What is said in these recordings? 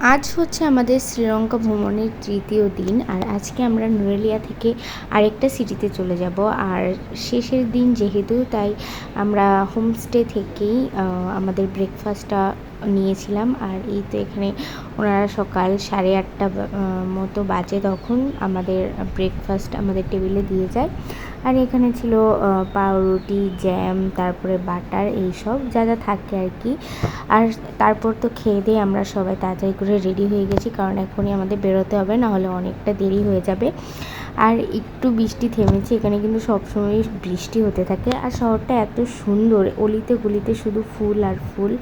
আজ হচ্ছে আমাদের শ্রীলঙ্কা ভ্রমণের তৃতীয় দিন আর আজকে আমরা নুরেলিয়া থেকে আরেকটা সিটিতে চলে যাব। আর শেষের দিন যেহেতু, তাই আমরা হোমস্টে থেকেই আমাদের ব্রেকফাস্টটা নিয়েছিলাম। আর এই তো এখানে ওনারা সকাল সাড়ে আটটা মতো বাজে তখন আমাদের ব্রেকফাস্ট আমাদের টেবিলে দিয়ে যায়। আর এখানে ছিল পাউরুটি জ্যাম তারপরে বাটার এইসব যা যা থাকে আর কি। আর তারপর তো খেয়ে দিয়ে আমরা সবাই তাড়াতাড়ি করে রেডি হয়ে গেছি, কারণ এখনই আমাদের বেরোতে হবে না হলে অনেকটা দেরি হয়ে যাবে। আর একটু বৃষ্টি থেমেছে, এখানে কিন্তু সবসময় বৃষ্টি হতে থাকে। আর শহরটা এত সুন্দর, অলিতে গলিতে শুধু ফুল আর ফুল।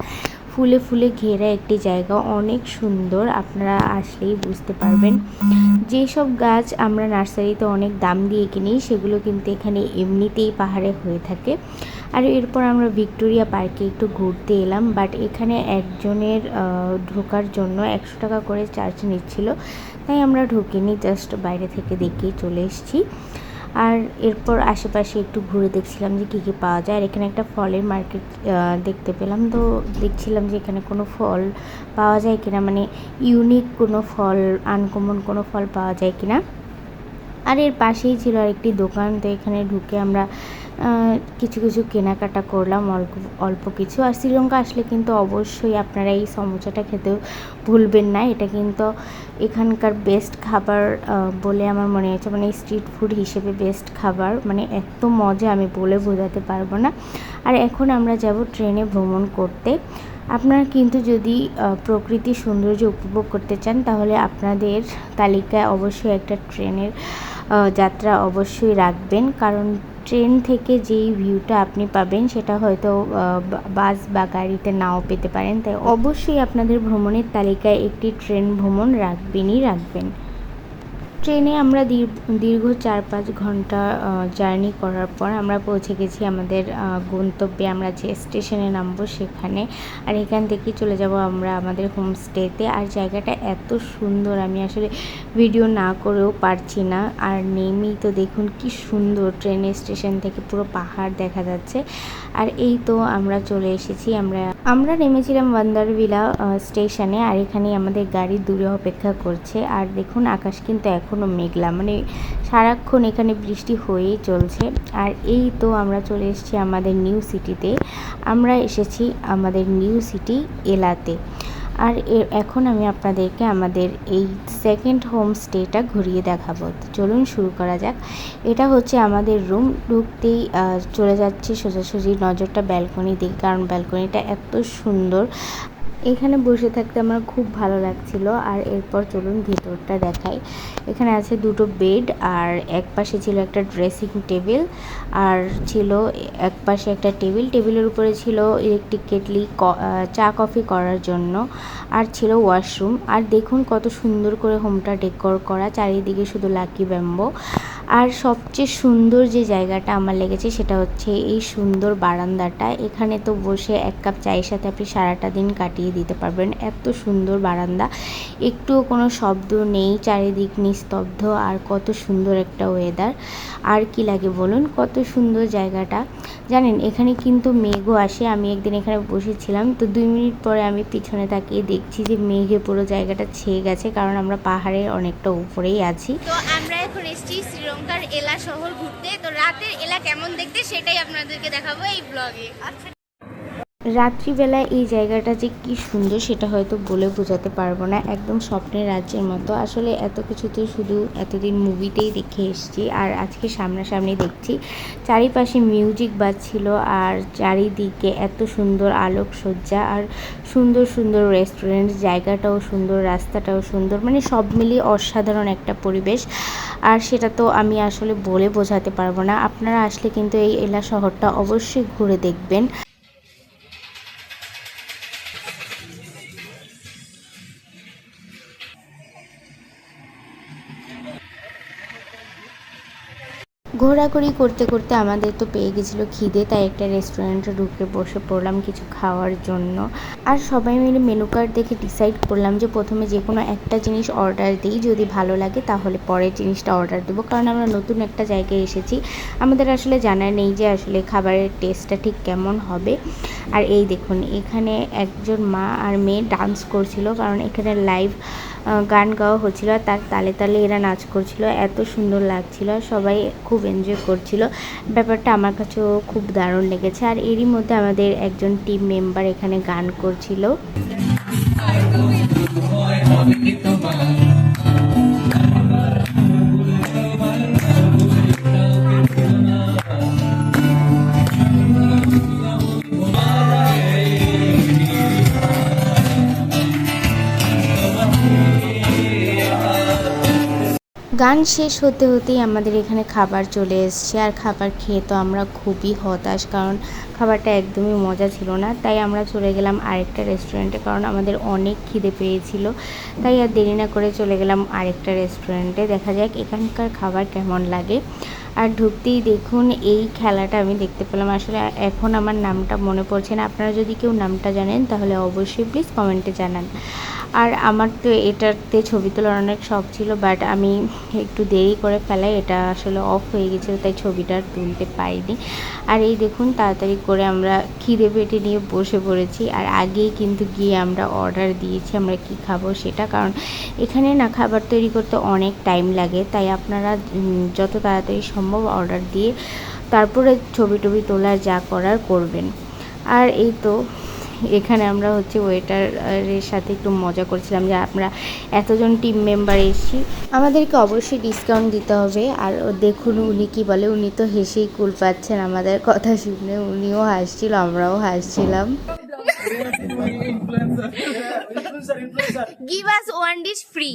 ফুলে ফুলে ঘেরা একটি জায়গা, অনেক সুন্দর। আপনারা আসলেই বুঝতে পারবেন। যেসব গাছ আমরা নার্সারিতে অনেক দাম দিয়ে কিনি, সেগুলো কিন্তু এখানে এমনিতেই পাহাড়ে হয়ে থাকে। আর এরপর আমরা ভিক্টোরিয়া পার্কে একটু ঘুরতে এলাম, বাট এখানে একজনের ঢোকার জন্য একশো টাকা করে চার্জ নিচ্ছিল। তাই আমরা ঢুকিনি, জাস্ট বাইরে থেকে দেখেই চলে এসেছি। আর এরপর আশেপাশে একটু ঘুরে দেখছিলাম যে কী কী পাওয়া যায়। আর এখানে একটা ফলের মার্কেট দেখতে পেলাম। তো দেখছিলাম যে এখানে কোনো ফল পাওয়া যায় কিনা মানে ইউনিক কোনো ফল, আনকমন কোনো ফল পাওয়া যায় কিনা। আর এর পাশেই ছিল আরেকটি দোকান। তো এখানে ঢুকে আমরা কিছু কিছু কেনাকাটা করলাম, অল্প অল্প কিছু। আর শ্রীলঙ্কা আসলে কিন্তু অবশ্যই আপনারা এই সমোসাটা খেতেও ভুলবেন না। এটা কিন্তু এখানকার বেস্ট খাবার বলে আমার মনে হয়েছে মানে স্ট্রিট ফুড হিসেবে বেস্ট খাবার। মানে এত মজা আমি বলে বোঝাতে পারব না। আর এখন আমরা যাব ট্রেনে ভ্রমণ করতে। আপনারা কিন্তু যদি প্রকৃতির সৌন্দর্য উপভোগ করতে চান, তাহলে আপনাদের তালিকায় অবশ্যই একটা ট্রেনের যাত্রা অবশ্যই রাখবেন। কারণ ট্রেন থেকে যেই ভিউটা আপনি পাবেন, সেটা হয়তো বাস বা গাড়িতে নাও পেতে পারেন। তাই অবশ্যই আপনাদের ভ্রমণের তালিকায় একটি ট্রেন ভ্রমণ রাখবেনই রাখবেন। ট্রেনে আমরা দীর- দীর্ঘ চার পাঁচ ঘণ্টা জার্নি করার পর আমরা পৌঁছে গেছি আমাদের গন্তব্যে। আমরা যে স্টেশনে নামবো সেখানে। আর এখান থেকেই চলে যাব আমরা আমাদের হোমস্টেতে। আর জায়গাটা এত সুন্দর, আমি আসলে ভিডিও না করেও পারছি না। আর নেমেই তো দেখুন কি সুন্দর ট্রেন স্টেশন থেকে পুরো পাহাড় দেখা যাচ্ছে। আর এই তো আমরা চলে এসেছি, আমরা আমরা নেমেছিলাম বান্দারভিলা স্টেশনে আর এখানে আমাদের গাড়ি দূরে অপেক্ষা করছে। আর দেখুন, আকাশ কিন্তু এখনও মেঘলা মানে সারাক্ষণ এখানে বৃষ্টি হয়েই চলছে। আর এই তো আমরা চলে এসেছি আমাদের নিউ সিটিতে আমরা এসেছি আমাদের নিউ সিটি এলাতে। আর এখন আমি আপনাদেরকে আমাদের এই সেকেন্ড হোম স্টেটা ঘুরিয়ে দেখাবো। চলুন শুরু করা যাক। এটা হচ্ছে আমাদের রুম ঢুকতেই চলে যাচ্ছি সোজাসুজি নজরটা ব্যালকনি দিকে, কারণ ব্যালকনিটা এত সুন্দর। এখানে বসে থাকতে আমার খুব ভালো লাগছিল, আর এরপর চলুন ভেতরটা দেখাই। এখানে আছে দুটো বেড, আর এক পাশে ছিল একটা ড্রেসিং টেবিল আর ছিল এক পাশে একটা টেবিল টেবিলের উপরে ছিল ইলেকট্রিক কেটলি চা কফি করার জন্য, আর ছিল ওয়াশরুম আর দেখুন কত সুন্দর করে হোমটা ডেকোর করা, চারিদিকে শুধু লাকি ব্যাম্বো আর সবচেয়ে সুন্দর যে জায়গাটা আমার লেগেছে সেটা হচ্ছে এই সুন্দর বারান্দাটা। এখানে তো বসে এক কাপ চায়ের সাথে আপনি সারাটা দিন কাটিয়ে দিতে পারবেন। এত সুন্দর বারান্দা। একটুও কোনো শব্দ নেই, চারিদিক নিস্তব্ধ আর কত সুন্দর একটা ওয়েদার আর কি লাগে বলুন? কত সুন্দর জায়গাটা। জানেন, এখানে কিন্তু মেঘও আসে। আমি একদিন এখানে বসেছিলাম, তো দুই মিনিট পরে আমি পিছনে তাকিয়ে দেখছি যে মেঘে পুরো জায়গাটা ছেয়ে গেছে, কারণ আমরা পাহাড়ের অনেকটা উপরেই আছি। তো আমরা এখন এসেছি শ্রীলঙ্কার এলা শহর ঘুরতে। তো রাতের এলা কেমন দেখতে সেটাই আপনাদেরকে দেখাবো এই ব্লগে আচ্ছা। রাত্রিবেলায় এই জায়গাটা যে কি সুন্দর সেটা হয়তো বলে বোঝাতে পারব না। একদম স্বপ্নের রাজ্যের মতো। আসলে এত কিছু তো শুধু এতদিন মুভিতেই দেখে এসেছি আর আজকে সামনাসামনি দেখছি। চারিপাশে মিউজিক বাজছিল আর চারিদিকে এত সুন্দর আলোকসজ্জা আর সুন্দর সুন্দর রেস্টুরেন্ট জায়গাটাও সুন্দর, রাস্তাটাও সুন্দর মানে সব মিলিয়ে অসাধারণ একটা পরিবেশ। আর সেটা তো আমি আসলে বলে বোঝাতে পারব না। আপনারা আসলে কিন্তু এই এলা শহরটা অবশ্যই ঘুরে দেখবেন। ঘোরাঘুরি করতে করতে আমাদের তো পেয়ে গেছিল খিদে, তাই একটা রেস্টুরেন্টে ঢুকে বসে পড়লাম কিছু খাওয়ার জন্য। আর সবাই মিলে মেনু কার্ড দেখে ডিসাইড করলাম যে প্রথমে যে কোনো একটা জিনিস অর্ডার দিই, যদি ভালো লাগে তাহলে পরের জিনিসটা অর্ডার দেবো। কারণ আমরা নতুন একটা জায়গায় এসেছি, আমাদের আসলে জানা নেই যে আসলে খাবারের টেস্টটা ঠিক কেমন হবে। আর এই দেখুন, এখানে একজন মা আর মেয়ে ডান্স করছিল, কারণ এখানে লাইভ গান গাওয়া হচ্ছিল তার তালে তালে এরা নাচ করছিল। এত সুন্দর লাগছিল সবাই খুব এনজয় করছিল। ব্যাপারটা আমার কাছেও খুব দারুণ লেগেছে। আর এরই মধ্যে আমাদের একজন টিম মেম্বার এখানে গান করছিল। গান শেষ হতে হতেই আমাদের এখানে খাবার চলে এসছে। আর খাবার খেয়ে তো আমরা খুবই হতাশ, কারণ খাবারটা একদমই মজা ছিল না। তাই আমরা চলে গেলাম আরেকটা রেস্টুরেন্টে কারণ আমাদের অনেক খিদে পেয়েছিল। তাই আর দেরি না করে চলে গেলাম আরেকটা রেস্টুরেন্টে দেখা যাক এখানকার খাবার কেমন লাগে। আর ঢুকতেই দেখুন, এই খেলাটা আমি দেখতে পেলাম। আসলে এখন আমার নামটা মনে পড়ছে না। আপনারা যদি কেউ নামটা জানেন, তাহলে অবশ্যই প্লিজ কমেন্টে জানান। আর আমার তো এটাতে ছবি তোলার অনেক শখ ছিল বাট আমি একটু দেরি করে ফেলাই, এটা আসলে অফ হয়ে গেছিল, তাই ছবিটা তুলতে পারিনি। আর এই দেখুন, তাড়াতাড়ি করে আমরা খিদে পেটে নিয়ে বসে পড়েছি, আর আগেই কিন্তু গিয়ে আমরা অর্ডার দিয়েছি, আমরা কি খাব সেটা, কারণ এখানে না খাবার তৈরি করতে অনেক টাইম লাগে, তাই আপনারা যত তাড়াতাড়ি সম্ভব অর্ডার দিয়ে তারপরে ছবি টবি তোলার যা করার করবেন। আর এই তো এখানে আমরা হচ্ছে ওয়েটারের সাথে একটু মজা করছিলাম যে আমরা এতজন টিম মেম্বার এসেছি। আমাদেরকে অবশ্যই ডিসকাউন্ট দিতে হবে। আর ও দেখুন উনি কি বলে উনি তো হেসেই কুল পাচ্ছেন আমাদের কথা শুনে। উনিও হাসছিল আমরাও হাসছিলাম। Give us one dish free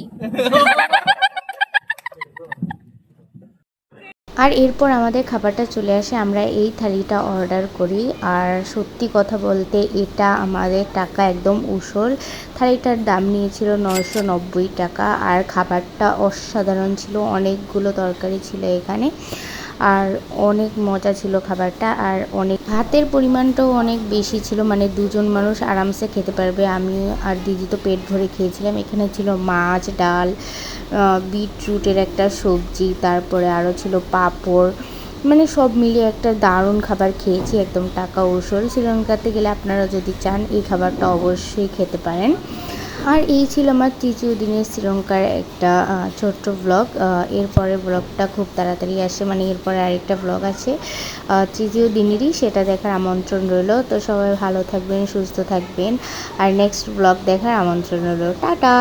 আর এরপর আমাদের খাবারটা চলে আসে, আমরা এই থালিটা অর্ডার করি। আর সত্যি কথা বলতে এটা আমাদের টাকা একদম উসল। থালিটার দাম নিয়েছিল নশো টাকা, আর খাবারটা অসাধারণ ছিল, অনেকগুলো তরকারি ছিল এখানে। আর অনেক মজা ছিল খাবারটা আর অনেক ভাতের পরিমাণটাও অনেক বেশি ছিল মানে দুজন মানুষ আরামসে খেতে পারবে। আমি আর দিদি তো পেট ভরে খেয়েছিলাম। এখানে ছিল মাছ, ডাল বিটরুটের একটা সবজি, তারপরে আরও ছিল পাঁপড় মানে সব মিলিয়ে একটা দারুণ খাবার খেয়েছি একদম টাকা উসল শ্রীলঙ্কাতে গেলে আপনারা যদি চান, এই খাবারটা অবশ্যই খেতে পারেন। আর এই ছিল আমার তৃতীয় দিনের শ্রীলঙ্কার একটা ছোট্ট ব্লগ এরপরে ব্লগটা খুব তাড়াতাড়ি আসে মানে এরপরে আরেকটা ব্লগ আছে। তৃতীয় দিনেরই সেটা দেখার আমন্ত্রণ রইল। তো সবাই ভালো থাকবেন, সুস্থ থাকবেন। আর নেক্সট ব্লগ দেখার আমন্ত্রণ রইল। টাটা!